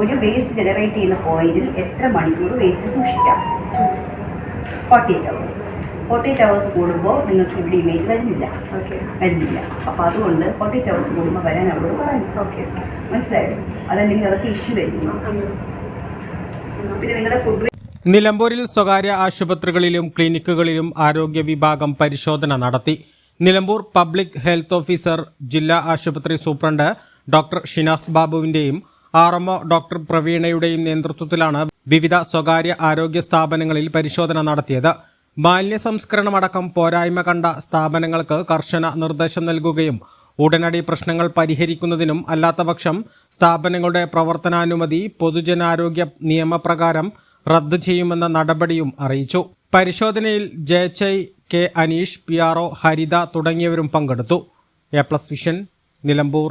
ഒരു waste generate ചെയ്യുന്ന പോയിന്റിൽ എത്ര മണിക്കൂർ വേസ്റ്റ് സൂക്ഷിക്കാം? Forty eight hours forty eight hours കൂടുമ്പോൾ നിങ്ങൾക്ക് ഇവിടെ ഇമേജ് വരുന്നില്ല. ഓക്കെ വരുന്നില്ല. അപ്പോൾ അതുകൊണ്ട് ഫോർട്ടി എയ്റ്റ് അവേഴ്സ് കൂടുമ്പോൾ വരാൻ അവരോട് പറയാം ഓക്കെ മനസ്സിലായോ? അതല്ലെങ്കിൽ അതൊക്കെ ഇഷ്യൂ വരുന്നു പിന്നെ നിങ്ങളുടെ ഫുഡ് നിലമ്പൂരിൽ സ്വകാര്യ ആശുപത്രികളിലും ക്ലിനിക്കുകളിലും ആരോഗ്യ വിഭാഗം പരിശോധന നടത്തി. നിലമ്പൂർ പബ്ലിക് ഹെൽത്ത് ഓഫീസർ ജില്ലാ ആശുപത്രി സൂപ്രണ്ട് ഡോക്ടർ ഷിനാസ് ബാബുവിന്റെയും ആർ എംഒ ഡോക്ടർ പ്രവീണയുടെയും നേതൃത്വത്തിലാണ് വിവിധ സ്വകാര്യ ആരോഗ്യ സ്ഥാപനങ്ങളിൽ പരിശോധന നടത്തിയത്. മാലിന്യ സംസ്കരണമടക്കം പോരായ്മ കണ്ട സ്ഥാപനങ്ങൾക്ക് കർശന നിർദ്ദേശം നൽകുകയും ഉടനടി പ്രശ്നങ്ങൾ പരിഹരിക്കുന്നതിനും അല്ലാത്തപക്ഷം സ്ഥാപനങ്ങളുടെ പ്രവർത്തനാനുമതി പൊതുജനാരോഗ്യ നിയമപ്രകാരം റദ്ദ് ചെയ്യുമെന്ന നടപടിയും അറിയിച്ചു. പരിശോധനയിൽ ജയച്ചൈ K Aneesh P R O Haritha തുടങ്ങിയവരും പങ്കെടുത്തു. A plus vision Nilambur.